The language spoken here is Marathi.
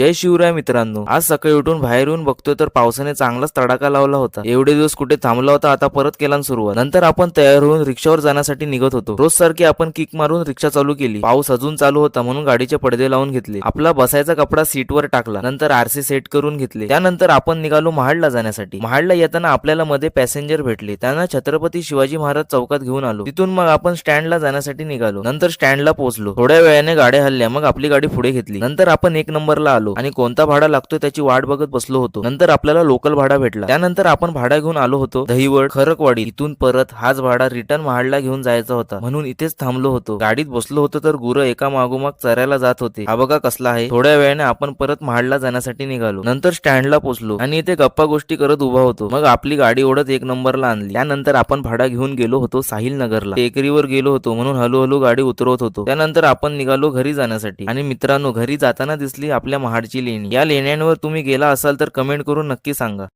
जय शिवराय मित्रांनो. आज सकाळी उठून बाहेर येऊन बघतोय तर पावसाने चांगलाच तडाखा लावला होता. एवढे दिवस कुठे थांबला होता आता परत केला सुरुवात. नंतर आपण तयार होऊन रिक्षावर जाण्यासाठी निघत होतो. रोज सारखी आपण किक मारून रिक्षा चालू केली. पाऊस अजून चालू होता म्हणून गाडीचे पडदे लावून घेतले. आपला बसायचा कपडा सीटवर टाकला. नंतर आरसी सेट करून घेतले. त्यानंतर आपण निघालो महाडला जाण्यासाठी. महाडला येताना आपल्याला मध्ये पॅसेंजर भेटले. त्यांना छत्रपती शिवाजी महाराज चौकात घेऊन आलो. तिथून मग आपण स्टँडला जाण्यासाठी निघालो. नंतर स्टँडला पोहोचलो. थोड्या वेळाने गाड्या हल्ल्या. मग आपली गाडी पुढे घेतली. नंतर आपण एक नंबरला आलो. आणि कोणता भाडा लागतोय त्याची वाट बघत बसलो होतो. नंतर आपल्याला लोकल भाडा भेटला. त्यानंतर आपण भाडा घेऊन आलो होतो दहिवड खरकवाडी. इथून परत हाच भाडा रिटर्न महाडला घेऊन जायचा होता. म्हणून इथेच थांबलो होतो. गाडीत बसलो होतो तर गुरं एका मागोमाग चरायला जात होते. हा बघा कसला आहे. थोड्या वेळाने आपण परत महाडला जाण्यासाठी निघालो. नंतर स्टँडला पोहोचलो आणि इथे गप्पा गोष्टी करत उभा होतो. मग आपली गाडी ओढत एक नंबरला आणली. त्यानंतर आपण भाडा घेऊन गेलो होतो साहिल नगरला टेकरीवर गेलो होतो म्हणून हळूहळू गाडी उतरवत होतो. त्यानंतर आपण निघालो घरी जाण्यासाठी. आणि मित्रांनो घरी जाताना दिसली आपल्या महाड महाडची लेणी या लेण्यांवर तुम्ही गेला असाल तर कमेंट करून नक्की सांगा.